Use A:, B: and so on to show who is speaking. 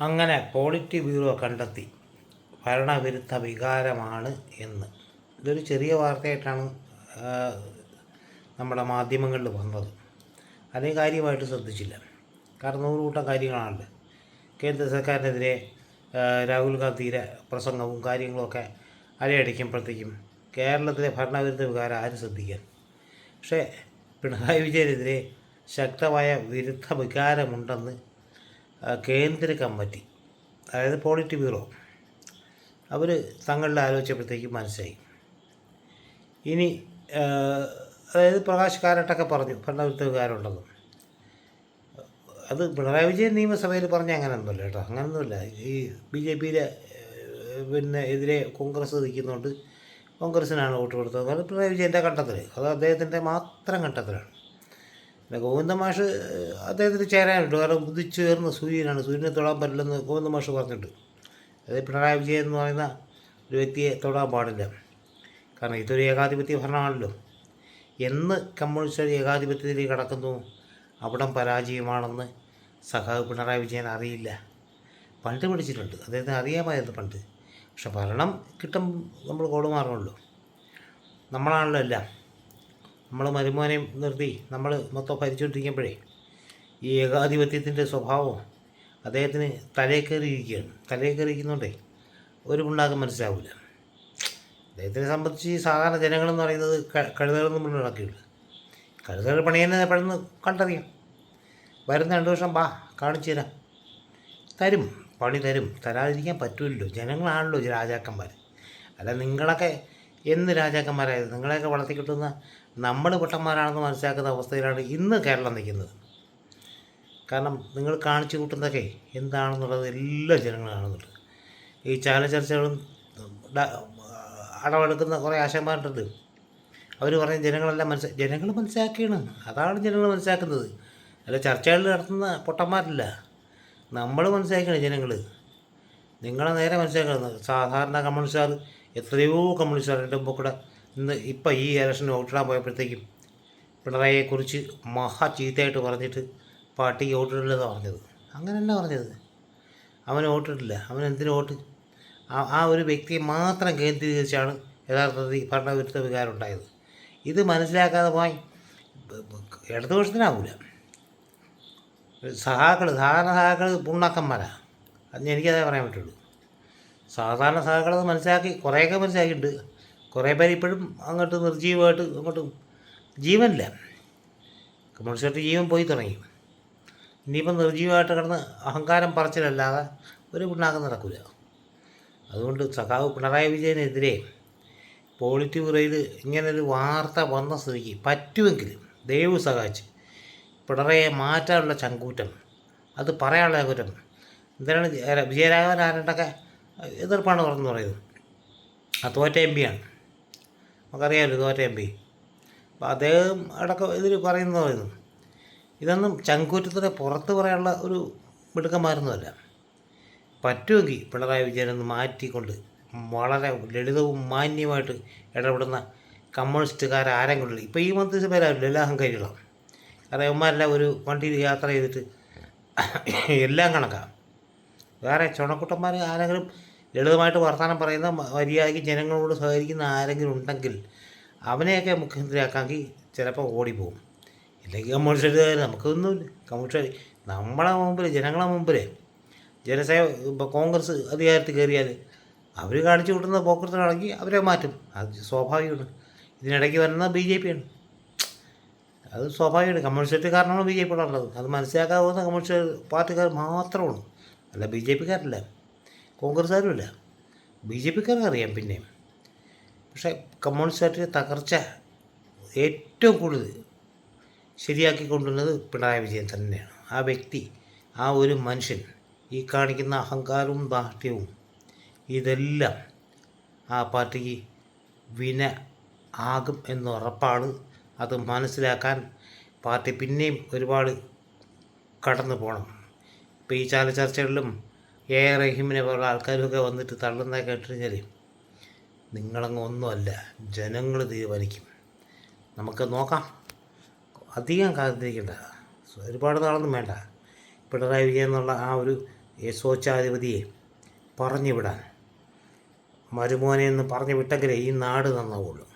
A: അങ്ങനെ quality bureau കണ്ടെത്തി. ഭരണവിരുദ്ധ വികാരമാണ് എന്ന്. ഇതൊരു ചെറിയ വാർത്തയായിട്ടാണ് നമ്മുടെ മാധ്യമങ്ങളിൽ വന്നത്. അതേ കാര്യമായിട്ട് ശ്രദ്ധിച്ചില്ല. കാരണം നൂറ് കൂട്ടം കാര്യങ്ങളാണല്ലോ കേന്ദ്ര സർക്കാരിനെതിരെ രാഹുൽ ഗാന്ധിയുടെ പ്രസംഗവും കാര്യങ്ങളുമൊക്കെ അലയടിക്കുമ്പോഴത്തേക്കും കേരളത്തിലെ ഭരണവിരുദ്ധ വികാരം ആരും ശ്രദ്ധിക്കാൻ. പക്ഷേ പിണറായി വിജയനെതിരെ ശക്തമായ വിരുദ്ധ വികാരമുണ്ടെന്ന് കേന്ദ്ര കമ്മിറ്റി അതായത് പോളിറ്റ് ബ്യൂറോ അവർ തങ്ങളുടെ ആലോചിച്ചപ്പോഴത്തേക്ക് മനസ്സിലായി. ഇനി അതായത് പ്രകാശ് കാരട്ടൊക്കെ പറഞ്ഞു ഭരണവിരുദ്ധ വികാരമുണ്ടെന്ന് അത് പിണറായി വിജയൻ നിയമസഭയിൽ പറഞ്ഞ അങ്ങനെയൊന്നുമില്ല കേട്ടോ അങ്ങനെയൊന്നുമില്ല ഈ ബി ജെ പിയിലെ പിന്നെ എതിരെ കോൺഗ്രസ് നിൽക്കുന്നതുകൊണ്ട് കോൺഗ്രസ്സിനാണ് വോട്ട് കൊടുത്തത്. അത് പിണറായി വിജയന്റെ ഘട്ടത്തിൽ അത് അദ്ദേഹത്തിന്റെ മാത്രം കണ്ടെത്തലാണ്. പിന്നെ ഗോവിന്ദ മാഷ് അദ്ദേഹത്തിന് ചേരാനുണ്ട്. കാരണം ഉദിച്ചേർന്ന് സൂര്യനാണ്. സൂര്യനെ തൊടാൻ പറ്റില്ലെന്ന് ഗോവിന്ദ മാഷ് പറഞ്ഞിട്ടുണ്ട്. അതായത് പിണറായി വിജയൻ എന്ന് പറയുന്ന ഒരു വ്യക്തിയെ തൊടാൻ പാടില്ല. കാരണം ഇതൊരു ഏകാധിപത്യ ഭരണമാണല്ലോ. എന്ന് കമ്മ്യൂണിസ്റ്റ് ഏകാധിപത്യത്തിലേക്ക് കടക്കുന്നു അവിടം പരാജയമാണെന്ന് സഖാവ് പിണറായി വിജയൻ അറിയില്ല. പണ്ട് പഠിച്ചിട്ടുണ്ട്. അദ്ദേഹത്തിന് അറിയാമായിരുന്നു പണ്ട്. പക്ഷെ ഭരണം കിട്ടും നമ്മൾ കോടുമാറുള്ളൂ നമ്മളാണല്ലോ എല്ലാം. നമ്മൾ മരുമോനെയും നിർത്തി നമ്മൾ മൊത്തം ഭരിച്ചുകൊണ്ടിരിക്കുമ്പോഴേ ഈ ഏകാധിപത്യത്തിന്റെ സ്വഭാവം അദ്ദേഹത്തിന് തലേ കയറിയിരിക്കുകയാണ്. തലേ ഒരു പിണ്ണാക്കം മനസ്സിലാവില്ല അദ്ദേഹത്തിനെ സംബന്ധിച്ച് സാധാരണ ജനങ്ങളെന്ന് പറയുന്നത് കഴുതകളൊന്നും മുന്നിൽ നടക്കില്ല കഴുതകൾ പണിയെന്നെ പെട്ടെന്ന് കണ്ടറിയാം. വരുന്ന രണ്ട് വർഷം വാ കാണിച്ചു തരാം. തരും പണി തരും. തരാതിരിക്കാൻ പറ്റുമല്ലോ ജനങ്ങളാണല്ലോ രാജാക്കന്മാർ അല്ല നിങ്ങളൊക്കെ എന്ന് രാജാക്കന്മാരായത്? നിങ്ങളെയൊക്കെ വളർത്തി കിട്ടുന്ന നമ്മൾ പൊട്ടന്മാരാണെന്ന് മനസ്സിലാക്കുന്ന അവസ്ഥയിലാണ് ഇന്ന് കേരളം നിൽക്കുന്നത്. കാരണം നിങ്ങൾ കാണിച്ചു കൂട്ടുന്നതൊക്കെ എന്താണെന്നുള്ളത് എല്ലാ ജനങ്ങളും കാണുന്നുണ്ട്. ഈ ചാനൽ ചർച്ചകളും അടവെടുക്കുന്ന കുറേ ആശയന്മാരുണ്ട് അവർ പറഞ്ഞ ജനങ്ങളെല്ലാം മനസ്സി ജനങ്ങൾ മനസ്സിലാക്കിയാണ്. അതാണ് ജനങ്ങൾ മനസ്സിലാക്കുന്നത്. അല്ല ചർച്ചകളിൽ നടത്തുന്ന പൊട്ടന്മാരില്ല. നമ്മൾ മനസ്സിലാക്കണം ജനങ്ങൾ. നിങ്ങളെ നേരെ മനസ്സിലാക്കുന്നത് സാധാരണ കമ്മ്യൂണിസ്റ്റുകാർ എത്രയോ കമ്മ്യൂണിസ്റ്റുകാരുടെ മുമ്പ് കൂടെ ഇന്ന് ഇപ്പം ഈ ഇലക്ഷന് വോട്ടിടാൻ പോയപ്പോഴത്തേക്കും പിണറായിയെക്കുറിച്ച് മഹാ ചീത്തയായിട്ട് പറഞ്ഞിട്ട് പാർട്ടിക്ക് വോട്ടിടില്ലെന്നാണ് പറഞ്ഞത്. അങ്ങനെയല്ല പറഞ്ഞത്. അവന് വോട്ടിട്ടില്ല. അവൻ എന്തിനു വോട്ട്? ആ ഒരു വ്യക്തിയെ മാത്രം കേന്ദ്രീകരിച്ചാണ് യഥാർത്ഥത്തിൽ ഭരണവിരുദ്ധ വികാരം ഉണ്ടായത് ഇത് മനസ്സിലാക്കാതെ പോയി ഇടതുപക്ഷത്തിനാവില്ല സഹാക്കൾ സാധാരണ സഹാക്കൾ പുണ്ണാക്കന്മാരാണ് അത് എനിക്കതേ പറയാൻ പറ്റുള്ളൂ. സാധാരണ സഹാക്കൾ അത് മനസ്സിലാക്കി കുറേയൊക്കെ മനസ്സിലാക്കിയിട്ടുണ്ട്. കുറേ പേര് ഇപ്പോഴും അങ്ങോട്ട് നിർജീവമായിട്ട് അങ്ങോട്ട് ജീവനില്ല. കമ്മ്യൂണിസ്റ്റ് ജീവൻ പോയി തുടങ്ങി. ഇനിയിപ്പം നിർജീവമായിട്ട് കിടന്ന് അഹങ്കാരം പറച്ചിലല്ലാതെ ഒരു പിണ്ണാക്കം നടക്കില്ല അതുകൊണ്ട് സഖാവ് പിണറായി വിജയനെതിരെ പോളിറ്റി ഇങ്ങനെ ഇങ്ങനൊരു വാർത്ത വന്ന സ്ഥിതിക്ക് പറ്റുമെങ്കിൽ ദൈവം സഹായിച്ച് പിണറായിയെ മാറ്റാനുള്ള ചങ്കൂറ്റം. അത് പറയാനുള്ള കുറ്റം എന്തിനാണ് ജയ- വിജയരാഘവൻ ആരണ്ടൊക്കെ എതിർപ്പാണ് തുറന്നു പറയുന്നത് ആ തോറ്റ എം പിയാണ് നമുക്കറിയാമല്ലോ തോറ്റ എം പി. അപ്പോൾ അദ്ദേഹം അടക്കം ഇതിൽ പറയുന്നത് പറയുന്നു ഇതൊന്നും ചങ്കൂറ്റത്തിന്റെ പുറത്ത് പറയാനുള്ള ഒരു മിടുക്കന്മാരൊന്നുമല്ല. പറ്റുമെങ്കിൽ പിണറായി വിജയനൊന്ന് മാറ്റിക്കൊണ്ട് വളരെ ലളിതവും മാന്യമായിട്ട് ഇടപെടുന്ന കമ്മ്യൂണിസ്റ്റുകാർ ആരെങ്കിലും ഇപ്പോൾ ഈ മന്ത്രിസഭയിലാവില്ല എല്ലാ കഴിയണം കാരണം ഇവന്മാരെല്ലാം ഒരു വണ്ടിയിൽ യാത്ര ചെയ്തിട്ട് എല്ലാം കണക്കാണ് വേറെ ചുണക്കുട്ടന്മാർ ആരെങ്കിലും ലളിതമായിട്ട് വർത്തമാനം പറയുന്ന മര്യാദയ്ക്ക് ജനങ്ങളോട് സഹകരിക്കുന്ന ആരെങ്കിലും ഉണ്ടെങ്കിൽ അവനെയൊക്കെ മുഖ്യമന്ത്രിയാക്കാമെങ്കിൽ ചിലപ്പോൾ ഓടിപ്പോകും. ഇല്ലെങ്കിൽ കമ്മ്യൂണിസ്റ്റ് നമുക്കൊന്നുമില്ല. കമ്മ്യൂണിസ്റ്റ് നമ്മളെ മുമ്പിൽ ജനങ്ങളെ മുമ്പിൽ ജനസേവ ഇപ്പോൾ കോൺഗ്രസ് അധികാരത്തിൽ കയറിയാൽ അവർ കാണിച്ചു കൂട്ടുന്ന പോക്കത്തിനാണെങ്കിൽ അവരെ മാറ്റും. അത് സ്വാഭാവികമാണ്. ഇതിനിടയ്ക്ക് വരുന്നത് ബി ജെ പിയാണ്. അത് സ്വാഭാവികമാണ്. കമ്മ്യൂണിസ്റ്റ് കാരണമാണ് ബി ജെ പി ഉള്ളത്. അത് മനസ്സിലാക്കാതെ പോകുന്ന കമ്മ്യൂണിസ്റ്റ് പാർട്ടിക്കാർ മാത്രമാണ് അല്ല ബി ജെ പിക്കാരല്ല. കോൺഗ്രസ്സുകാരുമല്ല. ബി ജെ പിക്കാർക്ക് അറിയാം പിന്നെയും. പക്ഷേ കമ്മ്യൂണിസ്റ്റ് പാർട്ടിയുടെ തകർച്ച ഏറ്റവും കൂടുതൽ ശരിയാക്കി കൊണ്ടുവന്നത് പിണറായി വിജയൻ തന്നെയാണ്. ആ വ്യക്തി ആ ഒരു മനുഷ്യൻ ഈ കാണിക്കുന്ന അഹങ്കാരവും ദാർഢ്യവും ഇതെല്ലാം ആ പാർട്ടിക്ക് വിന ആകും എന്ന് ഉറപ്പാണ് അത് മനസ്സിലാക്കാൻ പാർട്ടി പിന്നെയും ഒരുപാട് കടന്നു പോകണം ഇപ്പോൾ ഈ ചാല ചർച്ചകളിലും എ ആർ റഹീമിനെ പോലുള്ള ആൾക്കാരുമൊക്കെ വന്നിട്ട് തള്ളുന്ന കേട്ട് കഴിഞ്ഞാൽ നിങ്ങളങ്ങ് ഒന്നുമല്ല ജനങ്ങൾ തീരുമാനിക്കും. നമുക്ക് നോക്കാം. അധികം കാത്തിരിക്കേണ്ട. ഒരുപാട് നാളൊന്നും വേണ്ട. പിണറായി വിജയൻ എന്നുള്ള ആ ഒരു യശോച്ചാധിപതിയെ പറഞ്ഞു വിടാൻ മരുമോനെ എന്ന് പറഞ്ഞു വിട്ടെങ്കിലേ ഈ നാട് നന്നാവുള്ളൂ.